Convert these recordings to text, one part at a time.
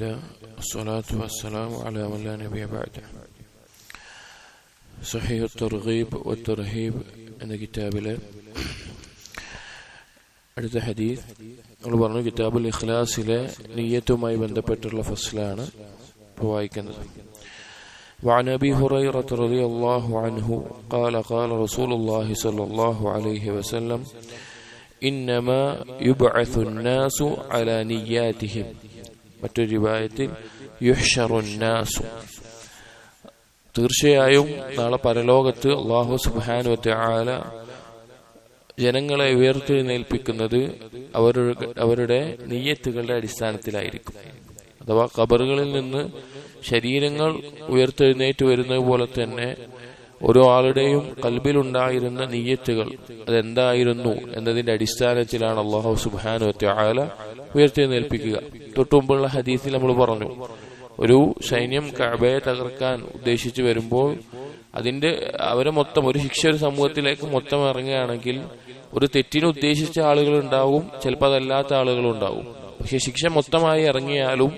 الله الصلاة والسلام على من لا نبي بعده صحيح الترغيب والترهيب എന്ന കിതാബിലെ അടുത്ത ഹദീസ് നമ്മൾ പറഞ്ഞു കിതാബുൽ ഇഖ്ലാസിലെ നീയത്തുമായി ബന്ധപ്പെട്ടുള്ള ഫസ്ലാണ് ഇപ്പോൾ വായിക്കുന്നത് وعن ابي هريره رضي الله عنه قال قال رسول الله صلى الله عليه وسلم انما يبعث الناس على نياتهم മറ്റൊരു രൂപായത്തിൽ തീർച്ചയായും നാളെ പരലോകത്ത് അള്ളാഹു സുബാനുവത്തെ ആല ജനങ്ങളെ ഉയർത്തെഴുന്നേൽപ്പിക്കുന്നത് അവരുടെ അവരുടെ നീയത്തുകളുടെ അടിസ്ഥാനത്തിലായിരിക്കും. അഥവാ ഖബറുകളിൽ നിന്ന് ശരീരങ്ങൾ ഉയർത്തെഴുന്നേറ്റ് വരുന്നത് പോലെ തന്നെ ഓരോ ആളുടെയും കൽബിലുണ്ടായിരുന്ന നീയത്തുകൾ അതെന്തായിരുന്നു എന്നതിന്റെ അടിസ്ഥാനത്തിലാണ് അള്ളാഹു സുബാനുവത്തെ ആല ഉയർത്തെഴുന്നേൽപ്പിക്കുക തൊട്ടുമുമ്പുള്ള ഹദീസിൽ നമ്മൾ പറഞ്ഞു ഒരു സൈന്യം കഅബയെ തകർക്കാൻ ഉദ്ദേശിച്ചു വരുമ്പോൾ അതിന്റെ അവരെ മൊത്തം ഒരു ശിക്ഷ ഒരു സമൂഹത്തിലേക്ക് മൊത്തം ഇറങ്ങുകയാണെങ്കിൽ ഒരു തെറ്റിന് ഉദ്ദേശിച്ച ആളുകൾ ഉണ്ടാവും ചിലപ്പോൾ അതല്ലാത്ത ആളുകൾ ഉണ്ടാവും. പക്ഷെ ശിക്ഷ മൊത്തമായി ഇറങ്ങിയാലും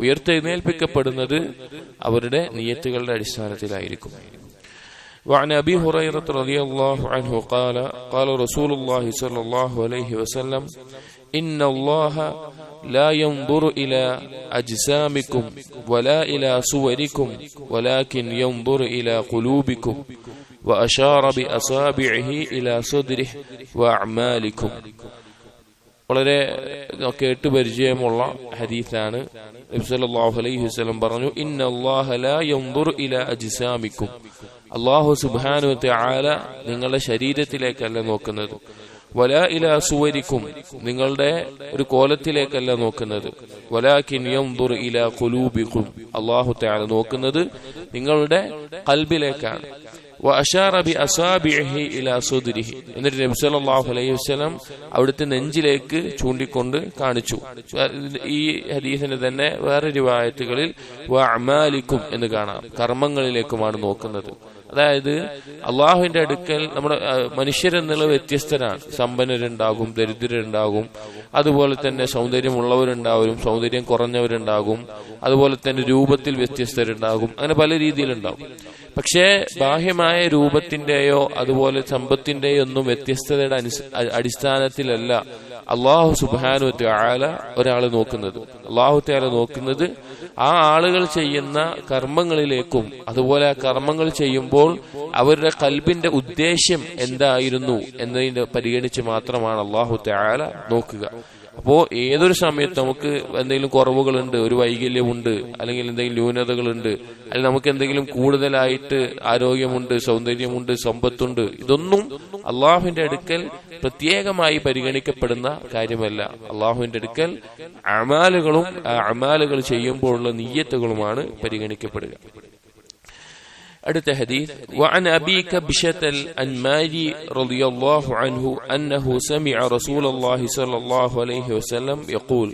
ഉയർത്തെഴുന്നേൽപ്പിക്കപ്പെടുന്നത് അവരുടെ നിയത്തുകളുടെ അടിസ്ഥാനത്തിലായിരിക്കും. وعن ابي هريره رضي الله عنه قال قال رسول الله صلى الله عليه وسلم ان الله لا ينظر الى اجسامكم ولا الى صوركم ولكن ينظر الى قلوبكم واشار باصابعه الى صدره واعمالكم വളരെ കേട്ട് പരിചയമുള്ള ഹദീസാണ് നബ്സല്ലാഹു അലൈഹി വസല്ലം പറഞ്ഞു ഇന്നല്ലാഹ ലാ യൻദുർ ഇല അജ്സാമിക്കും അള്ളാഹു സുബാനുവത്തെ ആല നിങ്ങളുടെ ശരീരത്തിലേക്കല്ല നോക്കുന്നത്. വല ഇല സുവരിക്കും നിങ്ങളുടെ ഒരു കോലത്തിലേക്കല്ല നോക്കുന്നത്. വലാക്കിൻ ദുർ ഇല കുലൂബിക്കും അള്ളാഹു താല നോക്കുന്നത് നിങ്ങളുടെ കൽബിലേക്കാണ്. എന്നിട്ട് നബി സല്ലല്ലാഹു അലൈഹി വസല്ലം അവിടുത്തെ നെഞ്ചിലേക്ക് ചൂണ്ടിക്കൊണ്ട് കാണിച്ചു. ഈ ഹദീസിന് തന്നെ വേറെ രൂപായത്തുകളിൽ അമാലിക്കും എന്ന് കാണാം. കർമ്മങ്ങളിലേക്കുമാണ് നോക്കുന്നത്. അതായത് അള്ളാഹുവിന്റെ അടുക്കൽ നമ്മുടെ മനുഷ്യരെന്നുള്ള വ്യത്യസ്തരാണ്. സമ്പന്നരുണ്ടാകും ദരിദ്രരുണ്ടാകും അതുപോലെ തന്നെ സൗന്ദര്യമുള്ളവരുണ്ടാവും സൗന്ദര്യം കുറഞ്ഞവരുണ്ടാകും അതുപോലെ തന്നെ രൂപത്തിൽ വ്യത്യസ്തരുണ്ടാകും. അങ്ങനെ പല രീതിയിലുണ്ടാകും. പക്ഷേ ബാഹ്യമായ രൂപത്തിന്റെയോ അതുപോലെ സമ്പത്തിന്റെയോ ഒന്നും വ്യത്യസ്തതയുടെ അടിസ്ഥാനത്തിലല്ല അള്ളാഹു സുബാനു ആല ഒരാൾ നോക്കുന്നത്. അള്ളാഹു ത്യാല നോക്കുന്നത് ആ ആളുകൾ ചെയ്യുന്ന കർമ്മങ്ങളിലേക്കും അതുപോലെ ആ കർമ്മങ്ങൾ ചെയ്യുമ്പോൾ അവരുടെ കൽബിന്റെ ഉദ്ദേശ്യം എന്തായിരുന്നു എന്നതിന്റെ പരിഗണിച്ച് മാത്രമാണ് അള്ളാഹു താല നോക്കുക. അപ്പോ ഏതൊരു സമയത്ത് നമുക്ക് എന്തെങ്കിലും കുറവുകളുണ്ട് ഒരു വൈകല്യമുണ്ട് അല്ലെങ്കിൽ എന്തെങ്കിലും ന്യൂനതകളുണ്ട് അല്ലെങ്കിൽ നമുക്ക് എന്തെങ്കിലും കൂടുതലായിട്ട് ആരോഗ്യമുണ്ട് സൗന്ദര്യമുണ്ട് സമ്പത്തുണ്ട് ഇതൊന്നും അള്ളാഹുവിന്റെ അടുക്കൽ പ്രത്യേകമായി പരിഗണിക്കപ്പെടുന്ന കാര്യമല്ല. അള്ളാഹുവിന്റെ അടുക്കൽ അമാലുകളും ആ അമാലുകൾ ചെയ്യുമ്പോഴുള്ള നീയത്തുകളുമാണ് പരിഗണിക്കപ്പെടുക. അടുത്ത ഹദീസ് وعن أبي كبشة الأنماري رضي الله عنه أنه سمع رسول الله صلى الله عليه وسلم يقول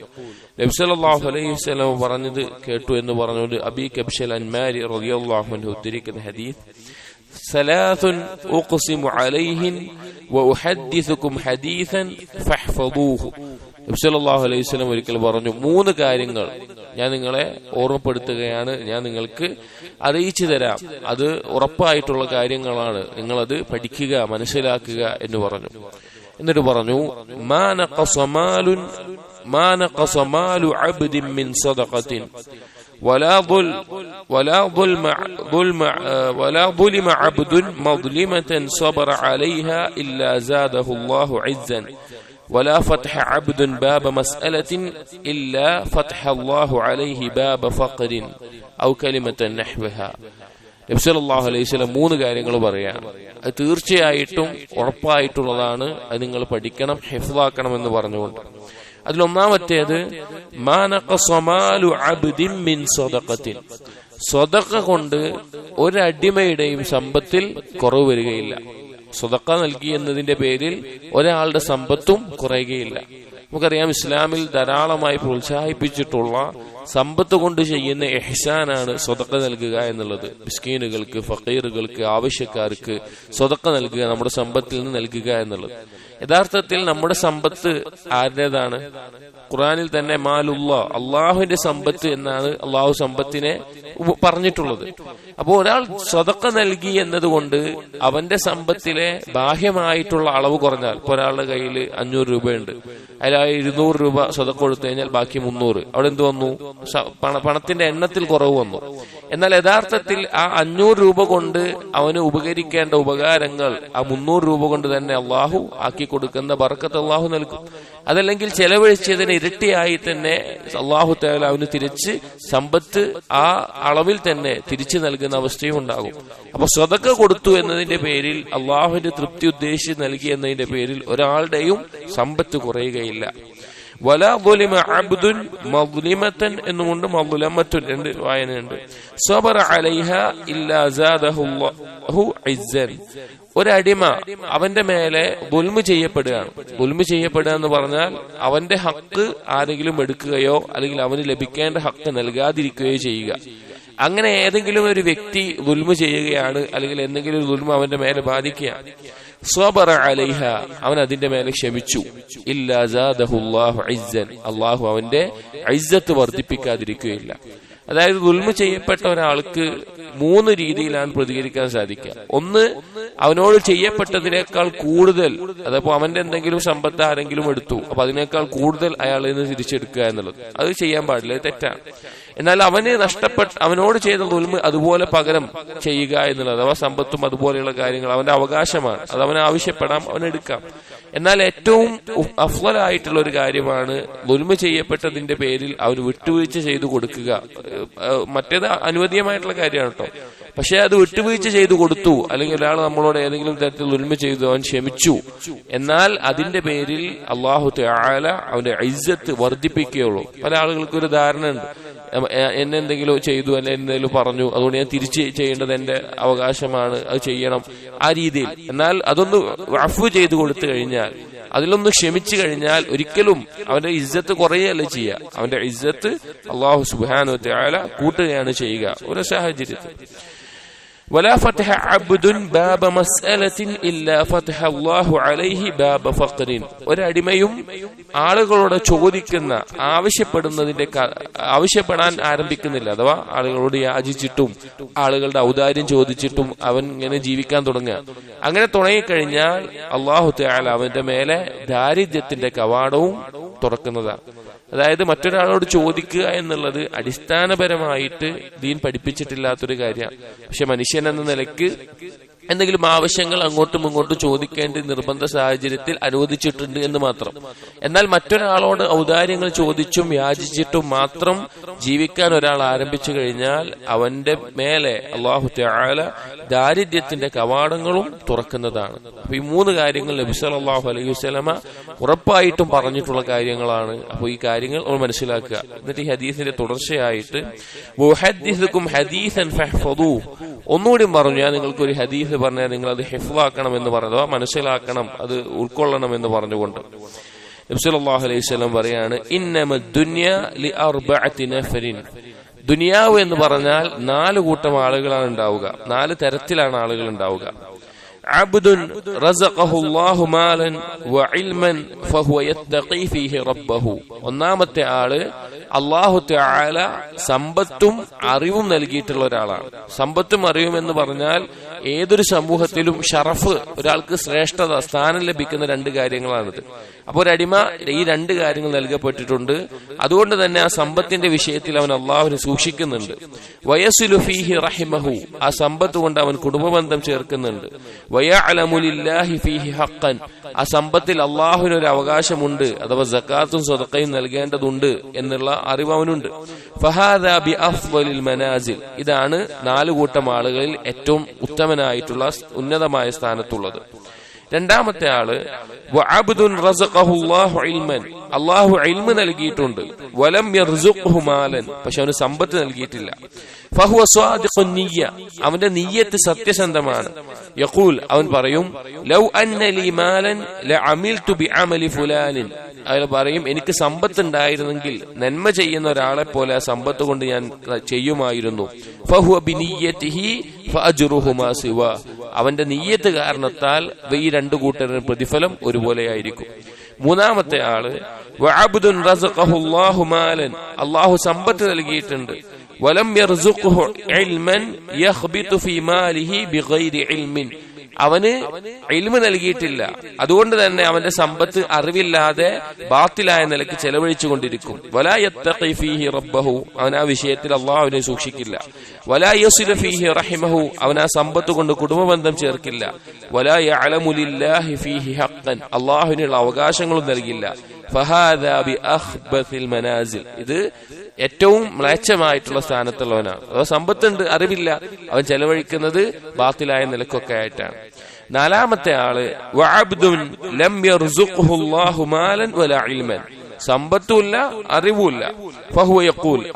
നബി സല്ലല്ലാഹു അലൈഹി വസല്ലം പറഞ്ഞത് കേട്ടു എന്ന് പറഞ്ഞുകൊണ്ട് അബി കബ്ഷൽ അൻമാരി റളിയല്ലാഹു അൻഹു ഉദ്ധരിക്കുന്ന ഹദീസ് ثلاث أقسم عليهن وأحدثكم حديثا فاحفظوه നബ്സല്ലാഹു അലൈഹി സ്വലം ഒരിക്കൽ പറഞ്ഞു മൂന്ന് കാര്യങ്ങൾ ഞാൻ നിങ്ങളെ ഓർമ്മപ്പെടുത്തുകയാണ് ഞാൻ നിങ്ങൾക്ക് അറിയിച്ചു തരാം അത് ഉറപ്പായിട്ടുള്ള കാര്യങ്ങളാണ് നിങ്ങളത് പഠിക്കുക മനസ്സിലാക്കുക എന്ന് പറഞ്ഞു എന്നിട്ട് പറഞ്ഞു മാനഖസമാലുൻ മാനഖസമാലു അബ്ദിൻ മിൻ സദഖത്തിൻ ولا ظل ولا ظلم ظلم ولا ظلم عبد مظلمة صبر عليها إلا زاده الله عزا ولا فتح عبد باب مسألة إلا فتح الله عليه باب فقر أو كلمة نحوها നബ്സലാഹു അലൈഹി സ്വലം മൂന്ന് കാര്യങ്ങൾ പറയാം അത് തീർച്ചയായിട്ടും ഉറപ്പായിട്ടുള്ളതാണ് അത് നിങ്ങൾ പഠിക്കണം ഹെഫ്ലാക്കണം എന്ന് പറഞ്ഞുകൊണ്ട് അതിലൊന്നാമത്തേത് സ്വതക്ക കൊണ്ട് ഒരടിമയുടെയും സമ്പത്തിൽ കുറവ് വരികയില്ല സ്വതക്ക നൽകി എന്നതിന്റെ പേരിൽ ഒരാളുടെ സമ്പത്തും കുറയുകയില്ല. നമുക്കറിയാം ഇസ്ലാമിൽ ധാരാളമായി പ്രോത്സാഹിപ്പിച്ചിട്ടുള്ള സമ്പത്ത് കൊണ്ട് ചെയ്യുന്ന എഹ്സാനാണ് സ്വതക്ക നൽകുക എന്നുള്ളത്. മിസ്കീനുകൾക്ക് ഫക്കീറുകൾക്ക് ആവശ്യക്കാർക്ക് സ്വതക്ക നൽകുക നമ്മുടെ സമ്പത്തിൽ നിന്ന് നൽകുക എന്നുള്ളത്. യഥാർത്ഥത്തിൽ നമ്മുടെ സമ്പത്ത് ആരുടേതാണ്? ഖുറാനിൽ തന്നെ മാലുള്ള അള്ളാഹുവിന്റെ സമ്പത്ത് എന്നാണ് അള്ളാഹു സമ്പത്തിനെ പറഞ്ഞിട്ടുള്ളത്. അപ്പോൾ ഒരാൾ സ്വതക്ക നൽകി എന്നതുകൊണ്ട് അവന്റെ സമ്പത്തിലെ ബാഹ്യമായിട്ടുള്ള അളവ് കുറഞ്ഞാൽ ഇപ്പൊ ഒരാളുടെ കയ്യിൽ അഞ്ഞൂറ് രൂപയുണ്ട്. അതിൽ ആ ഇരുന്നൂറ് രൂപ സ്വതക്ക കൊടുത്തു കഴിഞ്ഞാൽ ബാക്കി മുന്നൂറ്. അവിടെ എന്ത് വന്നു? പണത്തിന്റെ എണ്ണത്തിൽ കുറവ് വന്നു. എന്നാൽ യഥാർത്ഥത്തിൽ ആ അഞ്ഞൂറ് രൂപ കൊണ്ട് അവന് ഉപകരിക്കേണ്ട ഉപകാരങ്ങൾ ആ മുന്നൂറ് രൂപ കൊണ്ട് തന്നെ അള്ളാഹു ആക്കി കൊടുക്കുന്ന ബർക്കത്ത് അള്ളാഹു നൽകും. അതല്ലെങ്കിൽ ചെലവഴിച്ചതിന് ഇരട്ടിയായി തന്നെ അള്ളാഹു തേല അവന് തിരിച്ച് സമ്പത്ത് ആ അളവിൽ തന്നെ തിരിച്ചു നൽകുന്ന അവസ്ഥയും ഉണ്ടാകും. അപ്പൊ സ്വതക്ക കൊടുത്തു എന്നതിന്റെ പേരിൽ അള്ളാഹുവിന്റെ തൃപ്തി ഉദ്ദേശിച്ച് നൽകി എന്നതിന്റെ പേരിൽ ഒരാളുടെയും സമ്പത്ത് കുറയുകയില്ല. വലാ രണ്ട് വായനയുണ്ട്. ഒരടിമ അവന്റെ മേലെ ബുൽമു ചെയ്യപ്പെടുകയാണ്. ബുൽമു ചെയ്യപ്പെടുക എന്ന് പറഞ്ഞാൽ അവന്റെ ഹക്ക് ആരെങ്കിലും എടുക്കുകയോ അല്ലെങ്കിൽ അവന് ലഭിക്കേണ്ട ഹക്ക് നൽകാതിരിക്കുകയോ ചെയ്യുക. അങ്ങനെ ഏതെങ്കിലും ഒരു വ്യക്തി ദുൽമു ചെയ്യുകയാണ് അല്ലെങ്കിൽ എന്തെങ്കിലും ദുൽമ അവന്റെ മേലെ ബാധിക്കുകയാണ്. അവൻ അതിന്റെ മേലെ ക്ഷമിച്ചു. ഇസ്സൻ. അള്ളാഹു അവന്റെ ഐസത്ത് വർദ്ധിപ്പിക്കാതിരിക്കുകയില്ല. അതായത് ദുൽമ ചെയ്യപ്പെട്ട ഒരാൾക്ക് മൂന്ന് രീതിയിലാണ് പ്രതികരിക്കാൻ സാധിക്കുക. ഒന്ന് അവനോട് ചെയ്യപ്പെട്ടതിനേക്കാൾ കൂടുതൽ അതപ്പോ അവന്റെ എന്തെങ്കിലും സമ്പത്ത് ആരെങ്കിലും എടുത്തു അപ്പൊ അതിനേക്കാൾ കൂടുതൽ അയാളിൽ നിന്ന് തിരിച്ചെടുക്കുക എന്നുള്ളത്. അത് ചെയ്യാൻ പാടില്ല തെറ്റാണ്. എന്നാൽ അവന് നഷ്ടപ്പെട്ട അവനോട് ചെയ്ത ദുൽമ അതുപോലെ പകരം ചെയ്യുക എന്നുള്ളത് അഥവാ സമ്പത്തും അതുപോലെയുള്ള കാര്യങ്ങൾ അവന്റെ അവകാശമാണ്. അത് അവൻ ആവശ്യപ്പെടാം അവൻ എടുക്കാം. എന്നാൽ ഏറ്റവും അഫ്വലായിട്ടുള്ള ഒരു കാര്യമാണ് ദുൽമ ചെയ്യപ്പെട്ടതിന്റെ പേരിൽ അവർ വിട്ടുവീഴ്ച ചെയ്തു കൊടുക്കുക. മറ്റേത് അനുവദീയമായിട്ടുള്ള കാര്യമാണ് കേട്ടോ. പക്ഷെ അത് വിട്ടുവീഴ്ച ചെയ്തു കൊടുത്തു. അല്ലെങ്കിൽ ഒരാൾ നമ്മളോട് ഏതെങ്കിലും തരത്തിൽ ഉന്മ ചെയ്തു അവൻ ക്ഷമിച്ചു. എന്നാൽ അതിന്റെ പേരിൽ അള്ളാഹു ആല അവന്റെ ഐസത്ത് വർദ്ധിപ്പിക്കുകയുള്ളൂ. പല ആളുകൾക്കും ഒരു ധാരണ ഉണ്ട്. എ- എ- എന്നെ എന്തെങ്കിലും ചെയ്തു അല്ലെ എന്തെങ്കിലും പറഞ്ഞു. അതുകൊണ്ട് ഞാൻ തിരിച്ച് ചെയ്യേണ്ടത് എന്റെ അവകാശമാണ്. അത് ചെയ്യണം ആ രീതിയിൽ. എന്നാൽ അതൊന്ന് റഫ് ചെയ്തു കൊടുത്തു കഴിഞ്ഞാൽ അതിലൊന്ന് ക്ഷമിച്ചു കഴിഞ്ഞാൽ ഒരിക്കലും അവന്റെ ഇജ്ജത്ത് കുറയുകയല്ല ചെയ്യുക. അവന്റെ ഇജ്ജത്ത് അള്ളാഹു സുബാനു കൂട്ടുകയാണ് ചെയ്യുക. ഒരു സാഹചര്യത്തിൽ. ولا فتح عبد باب مسألة إلا فتح الله عليه باب فقر ഒരടിമയും ആളുകളോട് ചോദിക്കുന്ന ആവശ്യപ്പെടുന്നതിന്റെ ക- ആവശ്യപ്പെടാൻ ആരംഭിക്കുന്നില്ല അഥവാ ആളുകളോട് യാചിച്ചിട്ടും ആളുകളുടെ ഔദാര്യം ചോദിച്ചിട്ടും അവൻ ഇങ്ങനെ ജീവിക്കാൻ തുടങ്ങുക അങ്ങനെ തുടങ്ങിക്കഴിഞ്ഞാൽ അള്ളാഹു തആല അവന്റെ മേലെ ദാരിദ്ര്യത്തിന്റെ കവാടവും തുറക്കുന്നതാണ് അതായത് മറ്റൊരാളോട് ചോദിക്കുക എന്നുള്ളത് അടിസ്ഥാനപരമായിട്ട് ദീൻ പഠിപ്പിച്ചിട്ടില്ലാത്തൊരു കാര്യമാണ്. പക്ഷെ മനുഷ്യൻ എന്ന നിലയ്ക്ക് എന്തെങ്കിലും ആവശ്യങ്ങൾ അങ്ങോട്ടും ഇങ്ങോട്ടും ചോദിക്കേണ്ട നിർബന്ധ സാഹചര്യത്തിൽ അനുവദിച്ചിട്ടുണ്ട് എന്ന് മാത്രം. എന്നാൽ മറ്റൊരാളോട് ഔദാര്യങ്ങൾ ചോദിച്ചും യാചിച്ചിട്ടും മാത്രം ജീവിക്കാൻ ഒരാൾ ആരംഭിച്ചു കഴിഞ്ഞാൽ അവന്റെ മേലെ അള്ളാഹു ദാരിദ്ര്യത്തിന്റെ കവാടങ്ങളും തുറക്കുന്നതാണ്. അപ്പൊ ഈ മൂന്ന് കാര്യങ്ങൾ നബിസ് അലൈഹി വസല്ലമ ഉറപ്പായിട്ടും പറഞ്ഞിട്ടുള്ള കാര്യങ്ങളാണ്. അപ്പോൾ ഈ കാര്യങ്ങൾ നമ്മൾ മനസ്സിലാക്കുക. എന്നിട്ട് ഈ ഹദീസിന്റെ തുടർച്ചയായിട്ട് ഹദീസൻ ഒന്നുകൂടി പറഞ്ഞു ഞാൻ നിങ്ങൾക്ക് ഒരു ഹദീസ് പറഞ്ഞാൽ നിങ്ങൾ അത് ഹെഫാക്കണം എന്ന് പറഞ്ഞത് മനസ്സിലാക്കണം അത് ഉൾക്കൊള്ളണം എന്ന് പറഞ്ഞുകൊണ്ട്. അലൈഹി പറയാണ് ദുനിയാവ് എന്ന് പറഞ്ഞാൽ നാല് കൂട്ടം ആളുകളാണ് ഉണ്ടാവുക. നാല് തരത്തിലാണ് ആളുകൾ ഉണ്ടാവുക. عبد رزقه الله مالا وعلما فهو يتقي فيه ربه ഒന്നാമത്തെ ആള് അള്ളാഹു തആല സമ്പത്തും അറിവും നൽകിയിട്ടുള്ള ഒരാളാണ്. സമ്പത്തും അറിവും എന്ന് പറഞ്ഞാൽ ഏതൊരു സമൂഹത്തിലും ഷറഫ് ഒരാൾക്ക് ശ്രേഷ്ഠത സ്ഥാനം ലഭിക്കുന്ന രണ്ട് കാര്യങ്ങളാണിത്. അപ്പോൾ ഒരു അടിമ ഈ രണ്ട് കാര്യങ്ങൾ നൽകപ്പെട്ടിട്ടുണ്ട്. അതുകൊണ്ട് തന്നെ ആ സമ്പത്തിന്റെ വിഷയത്തിൽ അവൻ അള്ളാഹുവിനെ സൂക്ഷിക്കുന്നുണ്ട്. വയസുലു ഫീഹി റഹിമഹു. ആ സമ്പത്ത് കൊണ്ട് അവൻ കുടുംബബന്ധം ചേർക്കുന്നുണ്ട്. വയഅലമുലില്ലാഹി ഫീഹി ഹഖൻ ആ സമ്പത്തിൽ അള്ളാഹുവിന് ഒരു അവകാശമുണ്ട്. അഥവാ ജക്കാത്തും സ്വതക്കയും നൽകേണ്ടതുണ്ട് എന്നുള്ള അറിവ് അവനുണ്ട് മനാസിൽ. ഇതാണ് നാല് കൂട്ടം ആളുകളിൽ ഏറ്റവും ഉത്തമനായിട്ടുള്ള ഉന്നതമായ സ്ഥാനത്തുള്ളത്. രണ്ടാമത്തെ ആൾ അള്ളാഹു നൽകിയിട്ടുണ്ട്. വലം മാലൻ. പക്ഷെ അവന് സമ്പത്ത് നൽകിയിട്ടില്ല. ഫഹുവ അവന്റെ നീയത്ത് സത്യസന്ധമാണ്. യഖൂൽ അവൻ പറയും ലൗ ലഅമിൽതു അയാൾ പറയും എനിക്ക് സമ്പത്ത് ഉണ്ടായിരുന്നെങ്കിൽ നന്മ ചെയ്യുന്ന ഒരാളെ പോലെ ആ സമ്പത്ത് കൊണ്ട് ഞാൻ ചെയ്യുമായിരുന്നു. അവന്റെ നീയത്ത് കാരണത്താൽ ഈ രണ്ടു കൂട്ടരുടെ പ്രതിഫലം ഒരുപോലെ ആയിരിക്കും. മൂന്നാമത്തെ ആൾ അല്ലാഹു സമ്പത്ത് നൽകിയിട്ടുണ്ട്. വലം അവന് എൽമ നൽകിയിട്ടില്ല. അതുകൊണ്ട് തന്നെ അവന്റെ സമ്പത്ത് അറിവില്ലാതെ ബാത്തിലായ നിലയ്ക്ക് ചെലവഴിച്ചു കൊണ്ടിരിക്കും വലാ യത്തഖി ഫീഹി റബ്ബഹു. അവൻ ആ വിഷയത്തിൽ അള്ളാഹുവിനെ സൂക്ഷിക്കില്ല. വലാ യസില ഫീഹി റഹിമഹു. അവൻ ആ സമ്പത്ത് കൊണ്ട് കുടുംബബന്ധം ചേർക്കില്ല. വലാ യഅലമു ലില്ലാഹി ഫീഹി ഹഖ്ഖൻ. അള്ളാഹുവിനുള്ള അവകാശങ്ങളും നൽകില്ല. മനാസിൽ. ഇത് ഏറ്റവും മ്ലേച്ഛമായിട്ടുള്ള സ്ഥാനത്തുള്ളവനാണ്. അതോ സമ്പത്തുണ്ട് അറിവില്ല. അവൻ ചെലവഴിക്കുന്നത് ബാത്തിലായ നിലക്കൊക്കെ ആയിട്ടാണ്. നാലാമത്തെ ആൾ മാലൻ സമ്പത്തുമില്ല അറിവുമില്ല.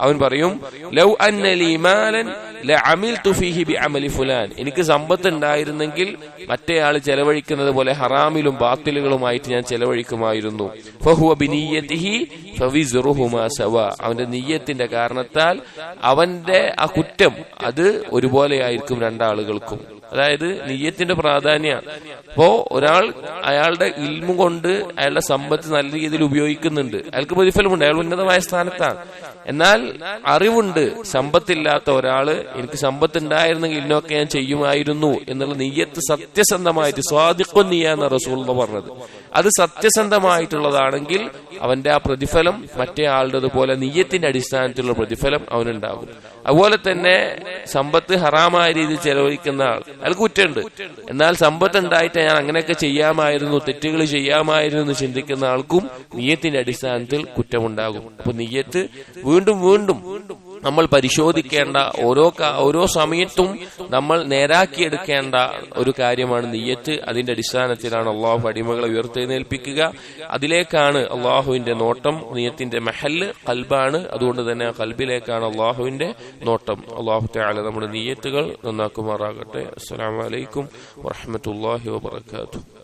അവൻ പറയും ലൗ അന്ന ലീ എനിക്ക് സമ്പത്ത് ഉണ്ടായിരുന്നെങ്കിൽ മറ്റേ ആൾ ചെലവഴിക്കുന്നത് പോലെ ഹറാമിലും ബാത്തിലുകളുമായിട്ട് ഞാൻ ചെലവഴിക്കുമായിരുന്നു. അവന്റെ നീയത്തിന്റെ കാരണത്താൽ അവന്റെ ആ കുറ്റം അത് ഒരുപോലെയായിരിക്കും രണ്ടാളുകൾക്കും. അതായത് നീയത്തിന്റെ പ്രാധാന്യമാണ് അപ്പോ ഒരാൾ അയാളുടെ ഇൽമു കൊണ്ട് അയാളുടെ സമ്പത്ത് നല്ല രീതിയിൽ ഉപയോഗിക്കുന്നുണ്ട്. അയാൾക്ക് പ്രതിഫലമുണ്ട്. അയാൾ ഉന്നതമായ സ്ഥാനത്താണ്. എന്നാൽ അറിവുണ്ട്. സമ്പത്തില്ലാത്ത ഒരാൾ എനിക്ക് സമ്പത്ത് ഉണ്ടായിരുന്നെങ്കിൽ ഇന്നൊക്കെ ഞാൻ ചെയ്യുമായിരുന്നു എന്നുള്ള നീയത്ത് സത്യസന്ധമായിട്ട് സ്വാദിക്വം നീയ എന്ന റസൂൾ പറഞ്ഞത്. അത് സത്യസന്ധമായിട്ടുള്ളതാണെങ്കിൽ അവന്റെ ആ പ്രതിഫലം മറ്റേ ആളുടെ പോലെ നീയത്തിന്റെ അടിസ്ഥാനത്തിലുള്ള പ്രതിഫലം അവനുണ്ടാകും. അതുപോലെ തന്നെ സമ്പത്ത് ഹറാമായ രീതിയിൽ ചെലവഴിക്കുന്ന ആൾ. അയാൾക്ക് കുറ്റമുണ്ട്. എന്നാൽ സമ്പത്ത് ഉണ്ടായിട്ട് ഞാൻ അങ്ങനെയൊക്കെ ചെയ്യാമായിരുന്നു തെറ്റുകൾ ചെയ്യാമായിരുന്നു എന്ന് ചിന്തിക്കുന്ന ആൾക്കും നീയത്തിന്റെ അടിസ്ഥാനത്തിൽ കുറ്റമുണ്ടാകും. അപ്പൊ നീയത്ത് വീണ്ടും വീണ്ടും നമ്മൾ പരിശോധിക്കേണ്ട ഓരോ ഓരോ സമയത്തും നമ്മൾ നേരാക്കിയെടുക്കേണ്ട ഒരു കാര്യമാണ് നെയ്യത്ത്. അതിന്റെ അടിസ്ഥാനത്തിലാണ് അള്ളാഹു അടിമകളെ ഉയർത്തെഴുന്നേൽപ്പിക്കുക. അതിലേക്കാണ് അള്ളാഹുവിന്റെ നോട്ടം. നെയ്യത്തിന്റെ മെഹൽ കൽബാണ്. അതുകൊണ്ട് തന്നെ ആ കൽബിലേക്കാണ് അള്ളാഹുവിന്റെ നോട്ടം. അള്ളാഹു താല നമ്മുടെ നെയ്യത്തുകൾ നന്നാക്കുമാറാകട്ടെ. അസ്സലാമലൈക്കും വാഹമത്തല്ലാഹി വാബർക്കാത്തു